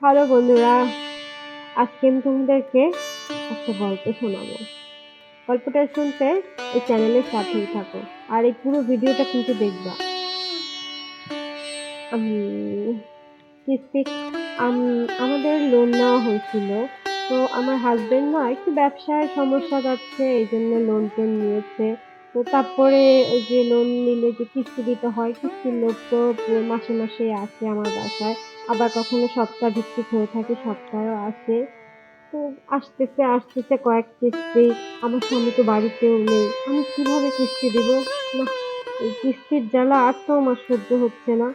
Hello বন্ধুরা, আজকে আমি তোমাদেরকে একটা গল্প শোনাবো। গল্পটা শুনতে এই চ্যানেলের সাথেই থাকো আর এই পুরো ভিডিওটা কিন্তু দেখবা। কিস্তি, আম- আমাদের লোন নেওয়া হয়েছিল, তো আমার হাজবেন্ড না একটু ব্যবসায় সমস্যা যাচ্ছে, এই জন্য লোন টোন নিয়েছে। তো তারপরে ওই যে লোন নিলে যে কিস্তি দিতে হয়, কিস্তির লোক তো মাসে মাসে আসে আমার বাসায়। আবার কখনো সপ্তাহ ভিত্তিক হয়ে থাকে সপ্তাহেও আসে তো আসতেছে আসতেছে কয়েক কিস্তি। আমার স্বামী তো বাড়িতেও নেই। আমি কীভাবে কিস্তি দেবো? এই কিস্তির জ্বালা আর তো আমার সহ্য হচ্ছে না।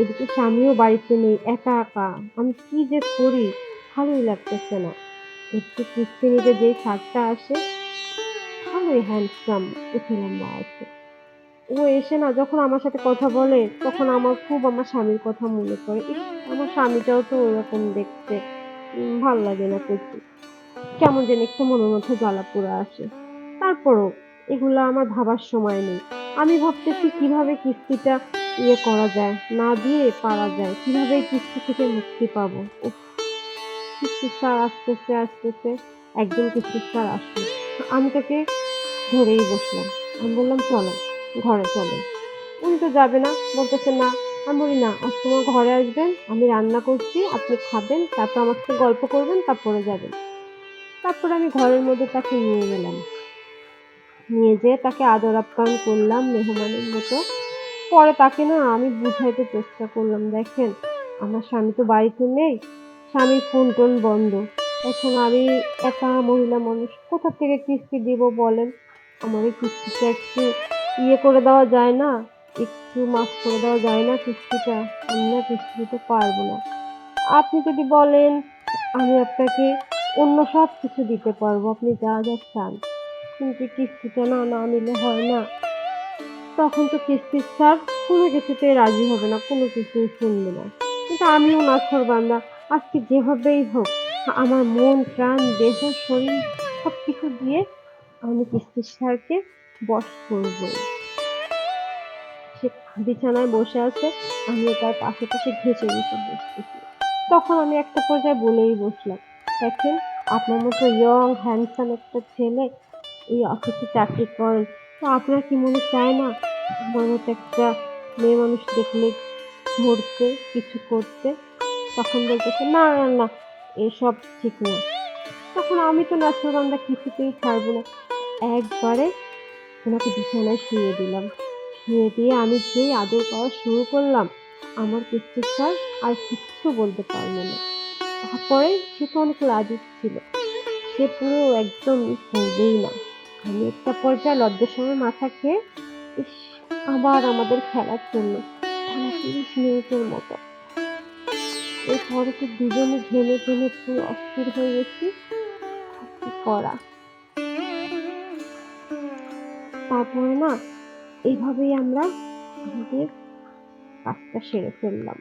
এদিকে স্বামীও বাড়িতে নেই, একা একা। আমি কি যে করি? ভালোই লাগতেছে না। একটু কিস্তি নিতে যেই শার্টটা আসে, ভালোই হ্যান্ডসাম উঠে লম্বা আছে। ও এসে না যখন আমার সাথে কথা বলে, তখন আমার খুব আমার স্বামীর কথা মনে পড়ে। আমার স্বামীটাও তো ওরকম দেখতে ভালো লাগে না কিছু কেমন যেন একটু মনের মধ্যে জ্বালা পোড়া আসে। তারপরও এগুলো আমার ভাবার সময় নেই। আমি ভাবতেছি কীভাবে কিস্তিটা ইয়ে করা যায়, না দিয়ে পারা যায়, কীভাবে কিস্তি থেকে মুক্তি পাবো? কিস্তি স্যার আসতেছে আসতেছে একদম কিস্তি স্যার আসলো আমি তাকে ধরেই বসলাম। আমি বললাম, চলো। ঘরে চলো। উনি তো যাবে না, বলতেছে, না, আমি বলি, না, আজ তোমার ঘরে আসবেন, আমি রান্না করছি, আপনি খাবেন, তারপর আমার সাথে গল্প করবেন, তারপরে যাবেন। তারপর আমি ঘরের মধ্যে তাকে নিয়ে গেলাম। নিয়ে যেয়ে তাকে আদর আপ্যায়ন করলাম মেহমানের মতো। পরে তাকে না আমি বুঝাইতে চেষ্টা করলাম, দেখেন, আমার স্বামী তো বাড়িতে নেই, স্বামীর ফোন টোন বন্ধ। এখন আমি একা মহিলা মানুষ, কোথা থেকে কিস্তি দিব বলেন? আমার এই কিস্তিটা একটু ইয়ে করে দেওয়া যায় না, একটু মাফ করে দেওয়া যায় না কিস্তিটা, আমি না কিস্তি দিতে পারব না। আপনি যদি বলেন, আমি আপনাকে অন্য সব কিছু দিতে পারব, আপনি যা যা চান। কিন্তু কিস্তিটা না না নিলে হয় না। তখন তো কিস্তির স্যার কোনো কিছুতে রাজি হবে না, কোনো কিছুই শুনবে না। কিন্তু আমিও নাছর বান্দা আজকে যেভাবেই হোক, আমার মন, প্রাণ, দেহ, শরীর সব কিছু দিয়ে আমি কিস্তির স্যারকে বশ করবই সে বিছানায় বসে আছে, আমিও তার পাশে পাশে ঘেঁচে ঘেঁষে বসতেছি। তখন আমি একটা পর্যায়ে বলেই বসলাম, দেখেন, আপনার মতো ইয়ং হ্যান্ডসাম একটা ছেলে এই অফিসে চাকরি করেন তো আপনার কি মনে চায় না, আমার মতো একটা মেয়ে মানুষ দেখলে ধরতে কিছু করতে? তখন বলতেছে, না না না, এসব ঠিক না। তখন আমি তো নাচবান্ধা কিছুতেই ছাড়বো না। একবারে ওনাকে বিছানায় শুয়ে দিলাম। শুয়ে দিয়ে আমি যেই আদর পাওয়া শুরু করলাম, আমার কিস্তির স্যার আর কিচ্ছু বলতে পারল না। তারপরে সে তো অনেক লাজুক ছিল। সে পুরো একদম করবেই না। আমি একটা পর্যায়ে লজ্জার সময় মাথা খেয়ে, ইস, আবার আমাদের খেলা চলল টানা তিরিশ মিনিটের মতো। এরপরে তো দুজনে ঘেমে ঘেমে পুরো অস্থির হয়ে গেছি। করা? তারপরে না এইভাবেই আমরা আমাদের কাজটা সেরে ফেললাম।